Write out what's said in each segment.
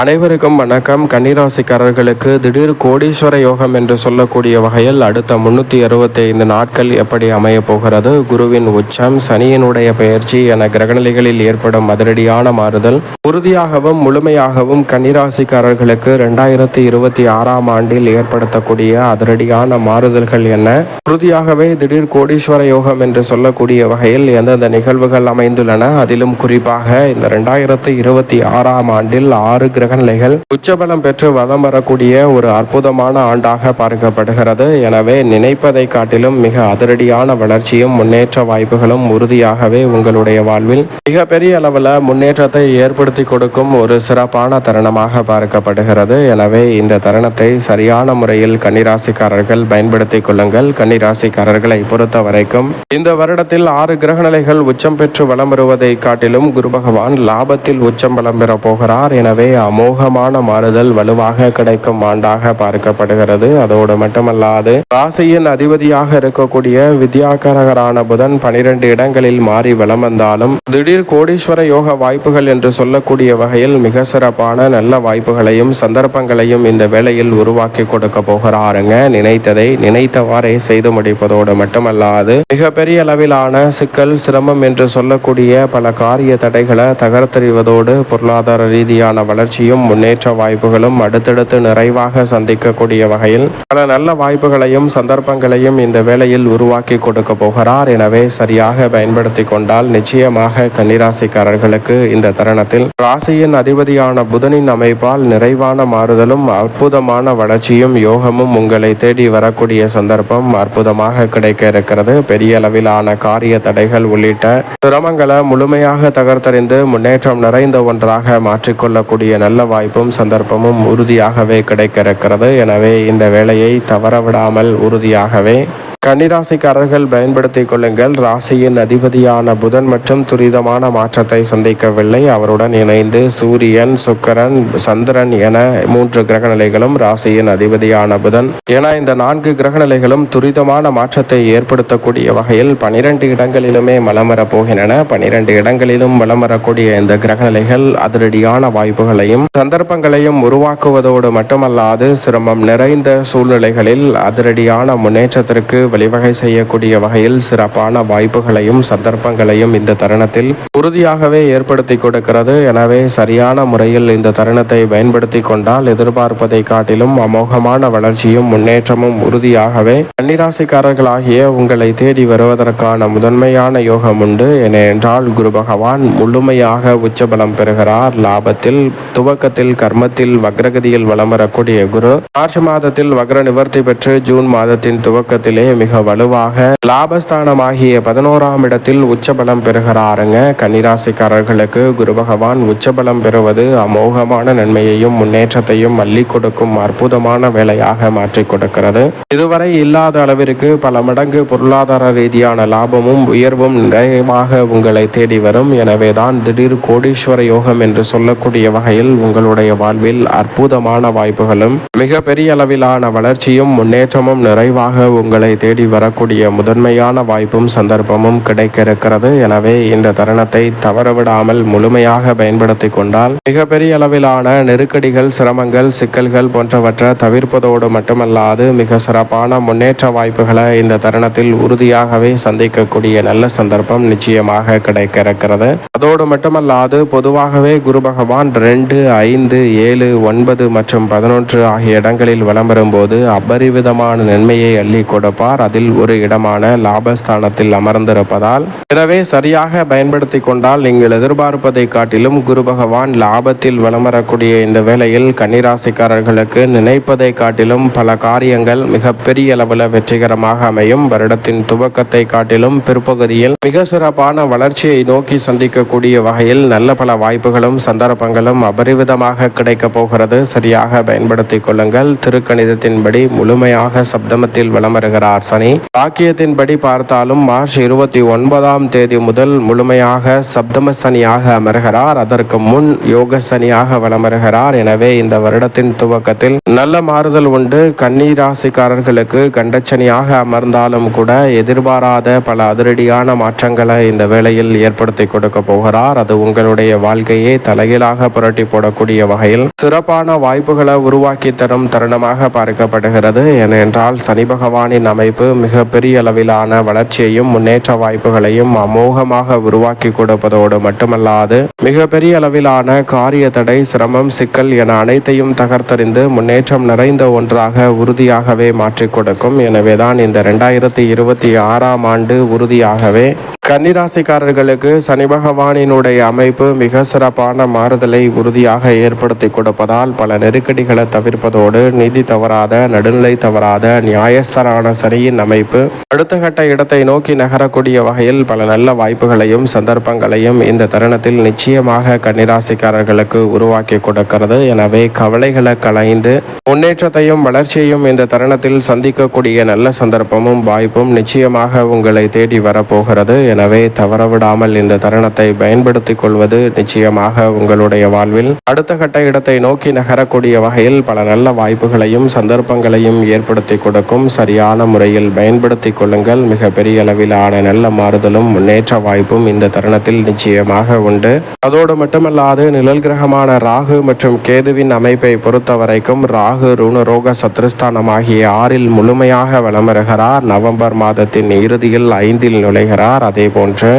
அனைவருக்கும் வணக்கம். கன்னிராசிக்காரர்களுக்கு திடீர் கோடீஸ்வர யோகம் என்று சொல்லக்கூடிய வகையில் அடுத்த முன்னூற்றி அறுபத்தி ஐந்து நாட்கள் எப்படி அமையப் போகிறது? குருவின் உச்சம் சனியினுடைய பெயர்ச்சி என கிரகநிலைகளில் ஏற்படும் அதிரடியான மாறுதல். உறுதியாகவும் முழுமையாகவும் கன்னிராசிக்காரர்களுக்கு ரெண்டாயிரத்தி இருபத்தி ஆறாம் ஆண்டில் ஏற்படுத்தக்கூடிய அதிரடியான மாறுதல்கள் என்ன? உறுதியாகவே திடீர் கோடீஸ்வர யோகம் என்று சொல்லக்கூடிய வகையில் எந்தெந்த நிகழ்வுகள் அமைந்துள்ளன? அதிலும் குறிப்பாக இந்த ரெண்டாயிரத்தி இருபத்தி ஆறாம் ஆண்டில் ஆறு கிரகநிலைகள் உச்சபலம் பெற்று வலம் வரக்கூடிய ஒரு அற்புதமான ஆண்டாக பார்க்கப்படுகிறது. எனவே நினைப்பதை காட்டிலும் மிக அதிரடியான வளர்ச்சியும் முன்னேற்ற வாய்ப்புகளும் உறுதியாகவே உங்களுடைய வாழ்வில் மிகப்பெரிய அளவில் முன்னேற்றத்தை ஏற்படுத்தி கொடுக்கும் ஒரு சிறப்பான தருணமாக பார்க்கப்படுகிறது. எனவே இந்த தருணத்தை சரியான முறையில் கன்னிராசிக்காரர்கள் பயன்படுத்திக் கொள்ளுங்கள். கன்னிராசிக்காரர்களை பொறுத்த வரைக்கும் இந்த வருடத்தில் ஆறு கிரகநிலைகள் உச்சம் பெற்று வலம் வருவதை காட்டிலும் குரு பகவான் லாபத்தில் உச்சம் பலம் பெற போகிறார். எனவே அமோகமான மாறுதல் வலுவாக கிடைக்கும் ஆண்டாக பார்க்கப்படுகிறது. அதோடு மட்டுமல்லாது ராசியின் அதிபதியாக இருக்கக்கூடிய வித்யாகரகரான புதன் பனிரெண்டு இடங்களில் மாறி வலம் வந்தாலும் திடீர் கோடீஸ்வர யோக வாய்ப்புகள் என்று சொல்லக்கூடிய வகையில் மிக சிறப்பான நல்ல வாய்ப்புகளையும் சந்தர்ப்பங்களையும் இந்த வேளையில் உருவாக்கி கொடுக்க போகிறாருங்க. நினைத்ததை நினைத்தவாறே செய்து முடிப்பதோடு மட்டுமல்லாது மிகப்பெரிய அளவிலான சிக்கல் சிரமம் என்று சொல்லக்கூடிய பல காரிய தடைகளை தகர்த்தெறிவதோடு பொருளாதார ரீதியான வளர்ச்சி வளர்ச்சியும் முன்னேற்ற வாய்ப்புகளும் அடுத்தடுத்து நிறைவாக சந்திக்கக்கூடிய வகையில் பல நல்ல வாய்ப்புகளையும் சந்தர்ப்பங்களையும் இந்த வேளையில் உருவாக்கி கொடுக்க போகிறார். எனவே சரியாக பயன்படுத்தி கொண்டால் நிச்சயமாக கன்னிராசிக்காரர்களுக்கு இந்த தருணத்தில் ராசியின் அதிபதியான புதனின் அமைப்பால் நிறைவான மாறுதலும் அற்புதமான வளர்ச்சியும் யோகமும் உங்களை தேடி வரக்கூடிய சந்தர்ப்பம் அற்புதமாக கிடைக்க இருக்கிறது. பெரிய அளவிலான காரிய தடைகள் உள்ளிட்ட சிரமங்களை முழுமையாக தகர்த்தறிந்து முன்னேற்றம் நிறைந்த ஒன்றாக மாற்றிக்கொள்ளக்கூடிய நல்ல வாய்ப்பும் சந்தர்ப்பமும் உறுதியாகவே கிடைக்க இருக்கிறது. எனவே இந்த வேலையை தவறவிடாமல் உறுதியாகவே கன்னிராசிக்காரர்கள் பயன்படுத்திக் கொள்ளுங்கள். ராசியின் அதிபதியான புதன் மற்றும் துரிதமான மாற்றத்தை சந்திக்கவில்லை. அவருடன் இணைந்து சூரியன் சுக்கரன் சந்திரன் என மூன்று கிரகநிலைகளும் ராசியின் அதிபதியான புதன். என இந்த நான்கு கிரகநிலைகளும் துரிதமான மாற்றத்தை ஏற்படுத்தக்கூடிய வகையில் பனிரெண்டு இடங்களிலுமே வலம் வரப் போகின்றன. பனிரெண்டு இடங்களிலும் வலம் வரக்கூடிய இந்த கிரகநிலைகள் அதிரடியான வாய்ப்புகளையும் சந்தர்ப்பங்களையும் உருவாக்குவதோடு மட்டுமல்லாது சிரமம் நிறைந்த சூழ்நிலைகளில் அதிரடியான முன்னேற்றத்திற்கு வழிவகை செய்யக்கூடிய வகையில் சிறப்பான வாய்ப்புகளையும் சந்தர்ப்பங்களையும் இந்த தருணத்தில் உறுதியாகவே ஏற்படுத்தி கொடுக்கிறது. எனவே சரியான முறையில் இந்த தருணத்தை பயன்படுத்தி கொண்டால் எதிர்பார்ப்பதை காட்டிலும் அமோகமான வளர்ச்சியும் முன்னேற்றமும் உறுதியாகவே கன்னிராசிக்காரர்களாகிய உங்களை தேடி வருவதற்கான முதன்மையான யோகம் உண்டு. ஏனென்றால் குரு பகவான் முழுமையாக உச்சபலம் பெறுகிறார். லாபத்தில் துவக்கத்தில் கர்மத்தில் வக்ரகதியில் வலம் வரக்கூடிய குரு. மார்ச் மாதத்தில் வக்ர நிவர்த்தி பெற்று ஜூன் மாதத்தின் துவக்கத்திலே மிக வலுவாக லாபஸ்தானமாகிய பதினோராம் இடத்தில் உச்சபலம் பெறுகிறாருங்க. கன்னிராசிக்காரர்களுக்கு குரு பகவான் உச்சபலம் பெறுவது அமோகமான நன்மையையும் முன்னேற்றத்தையும் அள்ளி கொடுக்கும் அற்புதமான வேலையாக மாற்றிக் கொடுக்கிறது. இதுவரை இல்லாத அளவிற்கு பல மடங்கு பொருளாதார ரீதியான லாபமும் உயர்வும் நிறைவாக உங்களை தேடி வரும். எனவேதான் திடீர் கோடீஸ்வர யோகம் என்று சொல்லக்கூடிய வகையில் உங்களுடைய வாழ்வில் அற்புதமான வாய்ப்புகளும் மிக பெரிய அளவிலான வளர்ச்சியும் முன்னேற்றமும் நிறைவாக உங்களை தேடி வரக்கூடிய முதன்மையான வாய்ப்பும் சந்தர்ப்பமும் கிடைக்க இருக்கிறது எனவே இந்த தருணத்தை தவறவிடாமல் முழுமையாக பயன்படுத்தி கொண்டால் மிகப்பெரிய அளவிலான நெருக்கடிகள் சிரமங்கள் சிக்கல்கள் போன்றவற்றை தவிர்ப்பதோடு மட்டுமல்லாது மிக சிறப்பான முன்னேற்ற வாய்ப்புகளை இந்த தருணத்தில் உறுதியாகவே சந்திக்கக்கூடிய நல்ல சந்தர்ப்பம் நிச்சயமாக கிடைக்க இருக்கிறது அதோடு மட்டுமல்லாது பொதுவாகவே குரு பகவான் ரெண்டு ஐந்து ஏழு ஒன்பது மற்றும் பதினொன்று ஆகிய இடங்களில் வலம் வரும்போது அபரிவிதமான நன்மையை அள்ளி கொடுப்பார். அதில் ஒரு இடமான லாபஸ்தானத்தில் அமர்ந்திருப்பதால் எனவே சரியாக பயன்படுத்தி கொண்டால் நீங்கள் எதிர்பார்ப்பதை காட்டிலும் குரு பகவான் லாபத்தில் வளமரக்கூடிய வரக்கூடிய இந்த வேளையில் கன்னிராசிக்காரர்களுக்கு நினைப்பதை காட்டிலும் பல காரியங்கள் மிகப்பெரிய அளவில் வெற்றிகரமாக அமையும். வருடத்தின் துவக்கத்தை காட்டிலும் பிற்பகுதியில் மிக சிறப்பான வளர்ச்சியை நோக்கி சந்திக்கக்கூடிய வகையில் நல்ல பல வாய்ப்புகளும் சந்தர்ப்பங்களும் அபரிவிதமாக கிடைக்கப் போகிறது. சரியாக பயன்படுத்திக் கொள்ளுங்கள். திருக்கணிதத்தின்படி முழுமையாக சப்தமத்தில் வலம் வருகிறார் சனி. பாக்கியத்தின்படி பார்த்தாலும் மார்ச் இருபத்தி ஒன்பதாம் தேதி முதல் முழுமையாக சப்தம சனியாக அமர்கிறார். அதற்கு முன் யோக சனியாக வளமருகிறார். எனவே இந்த வருடத்தின் துவக்கத்தில் நல்ல மாறுதல் உண்டு. கன்னி ராசிக்காரர்களுக்கு கண்டச்சனியாக அமர்ந்தாலும் கூட எதிர்பாராத பல அதிரடியான மாற்றங்களை இந்த வேளையில் ஏற்படுத்தி கொடுக்க போகிறார். அது உங்களுடைய வாழ்க்கையை தலைகீழாக புரட்டி போடக்கூடிய வகையில் சிறப்பான வாய்ப்புகளை உருவாக்கி தரும் தருணமாக பார்க்கப்படுகிறது. ஏனென்றால் சனி பகவானின் அமைப்பு வாய்ப்பு மிகப்பெரிய அளவிலான வளர்ச்சியையும் முன்னேற்ற வாய்ப்புகளையும் அமோகமாக உருவாக்கி கொடுப்பதோடு மட்டுமல்லாது மிகப்பெரிய அளவிலான காரிய தடை சிரமம் சிக்கல் என அனைத்தையும் தகர்த்தறிந்து முன்னேற்றம் நிறைந்த ஒன்றாக உறுதியாகவே மாற்றிக் கொடுக்கும். எனவேதான் இந்த ரெண்டாயிரத்தி இருபத்தி ஆறாம் ஆண்டு உறுதியாகவே கன்னிராசிக்காரர்களுக்கு சனி பகவானினுடைய அமைப்பு மிக சிறப்பான மாறுதலை உறுதியாக ஏற்படுத்தி கொடுப்பதால் பல நெருக்கடிகளை தவிர்ப்பதோடு நிதி தவறாத நடுநிலை தவறாத நியாயஸ்தரான சனி சனியின் அமைப்பு. அடுத்த கட்ட இடத்தை நோக்கி நகரக்கூடிய வகையில் பல நல்ல வாய்ப்புகளையும் சந்தர்ப்பங்களையும் இந்த தருணத்தில் நிச்சயமாக கன்னிராசிக்காரர்களுக்கு உருவாக்கி கொடுக்கிறது. எனவே கவலைகளை களைந்து முன்னேற்றத்தையும் வளர்ச்சியையும் இந்த தருணத்தில் சந்திக்கக்கூடிய நல்ல சந்தர்ப்பமும் வாய்ப்பும் நிச்சயமாக உங்களை தேடி வரப்போகிறது. எனவே தவறவிடாமல் இந்த தருணத்தை பயன்படுத்திக் கொள்வது நிச்சயமாக உங்களுடைய வாழ்வில். அடுத்த கட்ட இடத்தை நோக்கி நகரக்கூடிய வகையில் பல நல்ல வாய்ப்புகளையும் சந்தர்ப்பங்களையும் ஏற்படுத்தி கொடுக்கும் சரியான முறையில் பயன்படுத்தி கொள்ளுங்கள். மிக பெரிய அளவிலான நல்ல மாறுதலும் முன்னேற்ற வாய்ப்பும் இந்த தருணத்தில் நிச்சயமாக உண்டு. அதோடு மட்டுமல்லாது நிழல் கிரகமான ராகு மற்றும் கேதுவின் அமைப்பை பொறுத்த வரைக்கும் ராகு ருணரோக சத்ருஸ்தானம் ஆகிய ஆறில் முழுமையாக வளமருகிறார் நவம்பர் மாதத்தின் இறுதியில் ஐந்தில் நுழைகிறார். அதே போன்று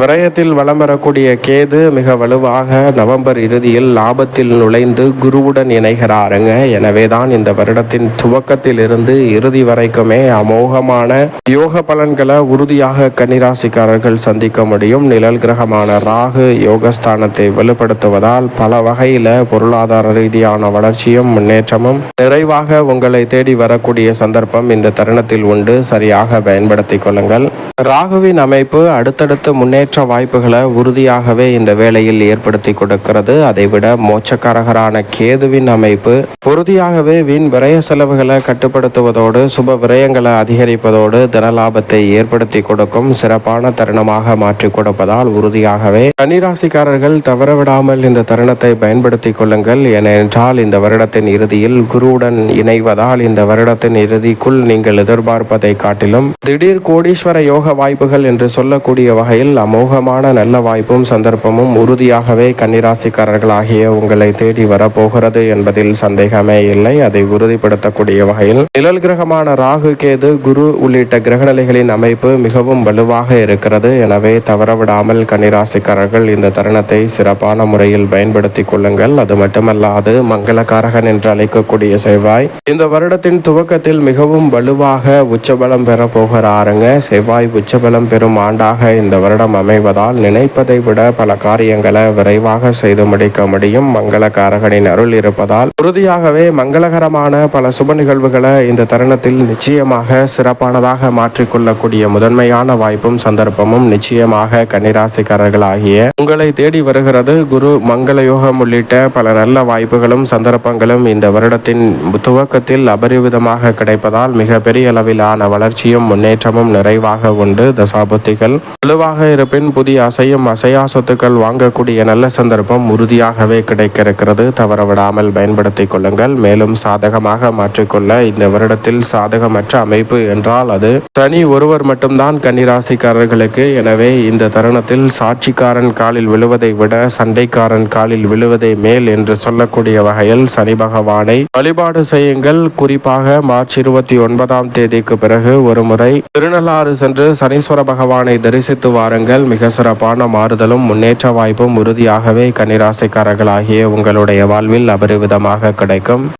விரயத்தில் வலம் வரக்கூடிய கேது மிக வலுவாக நவம்பர் இறுதியில் லாபத்தில் நுழைந்து குருவுடன் இணைகிறாருங்க. எனவே தான் இந்த வருடத்தின் துவக்கத்தில் இருந்து இறுதி வரைக்குமே அமோகமான யோக பலன்களை உறுதியாக கன்னிராசிக்காரர்கள் சந்திக்க முடியும். நிழல் கிரகமான ராகு யோகஸ்தானத்தை வலுப்படுத்துவதால் பல வகையில பொருளாதார ரீதியான வளர்ச்சியும் முன்னேற்றமும் நிறைவாக உங்களை தேடி வரக்கூடிய சந்தர்ப்பம் இந்த தருணத்தில் உண்டு. சரியாக பயன்படுத்திக் கொள்ளுங்கள். ராகுவின் அமைப்பு அடுத்தடுத்து முன்னேற்ற வாய்ப்புகளை உறுதியாகவே இந்த வேளையில் ஏற்படுத்தி கொடுக்கிறது. அதைவிட மோட்சக்காரகரான கேதுவின் அமைப்பு உறுதியாகவே வீண் விரய செலவுகளை கட்டுப்படுத்துவதோடு சுப விரயங்களை அதிகரிப்பதோடு தனலாபத்தை ஏற்படுத்தி கொடுக்கும் சிறப்பான தருணமாக மாற்றி கொடுப்பதால் உறுதியாகவே கனிராசிக்காரர்கள் தவறவிடாமல் இந்த தருணத்தை பயன்படுத்திக் கொள்ளுங்கள். ஏனென்றால் இந்த வருடத்தின் இறுதியில் குருவுடன் இணைவதால் இந்த வருடத்தின் இறுதிக்குள் நீங்கள் எதிர்பார்ப்பதை காட்டிலும் திடீர் கோடீஸ்வர யோக வாய்ப்புகள் என்று சொல்லக்கூடிய வகையில் அமோகமான நல்ல வாய்ப்பும் சந்தர்ப்பமும் உறுதியாகவே கன்னிராசிக்காரர்களாகிய உங்களை தேடி வரப்போகிறது என்பதில் சந்தேகமே இல்லை. அதை உறுதிப்படுத்தக்கூடிய வகையில் நிழல் கிரகமான ராகு கேது குரு உள்ளிட்ட கிரகநிலைகளின் அமைப்பு மிகவும் வலுவாக இருக்கிறது. எனவே தவறவிடாமல் கன்னிராசிக்காரர்கள் இந்த தருணத்தை சிறப்பான முறையில் பயன்படுத்தி கொள்ளுங்கள். அது மட்டுமல்லாது மங்களகாரகன் என்று அழைக்கக்கூடிய செவ்வாய் இந்த வருடத்தின் துவக்கத்தில் மிகவும் வலுவாக உச்சபலம் பெற போகிறாருங்க. செவ்வாய் உச்சபலம் பெறும் ஆண்டாக இந்த வருடம் அமைவதால் நினைப்பதை விட பல காரியங்களை விரைவாக செய்து முடிக்க முடியும். மங்களகாரகனின் அருள் இருப்பதால் உறுதியாகவே மங்களகரமான பல சுப நிகழ்வுகளை இந்த தருணத்தில் நிச்சயமாக சிறப்பானதாக மாற்றிக்கொள்ளக்கூடிய முதன்மையான வாய்ப்பும் சந்தர்ப்பமும் நிச்சயமாக கன்னிராசிக்காரர்களாகிய உங்களை தேடி வருகிறது. குரு மங்களயோகம் உள்ளிட்ட பல நல்ல வாய்ப்புகளும் சந்தர்ப்பங்களும் இந்த வருடத்தின் துவக்கத்தில் அபரிவிதமாக கிடைப்பதால் மிக பெரிய அளவிலான வளர்ச்சியும் முன்னேற்றமும் நிறைவாக உண்டு. தசாபுத்திகள் வலுவாக பின் புதிய அசையும் அசையா சொத்துக்கள் வாங்கக்கூடிய நல்ல சந்தர்ப்பம் உறுதியாகவே கிடைக்க இருக்கிறது தவறவிடாமல் பயன்படுத்திக் கொள்ளுங்கள். மேலும் சாதகமாக மாற்றிக்கொள்ள இந்த வருடத்தில் சாதகமற்ற அமைப்பு என்றால் அது தனி ஒருவர் மட்டும்தான் கன்னிராசிக்காரர்களுக்கு. எனவே இந்த தருணத்தில் சாட்சிக்காரன் காலில் விழுவதை விட சண்டைக்காரன் காலில் விழுவதே மேல் என்று சொல்லக்கூடிய வகையில் சனி பகவானை வழிபாடு செய்யுங்கள். குறிப்பாக மார்ச் இருபத்தி ஒன்பதாம் தேதிக்கு பிறகு ஒருமுறை திருநள்ளாறு சென்று சனீஸ்வர பகவானை தரிசித்து வாருங்கள். மிக சிறப்பான மாறுதலும் முன்னேற்ற வாய்ப்பும் உறுதியாகவே கன்னிராசிக்காரர்களாகிய உங்களுடைய வாழ்வில் அபரிவிதமாக கிடைக்கும்.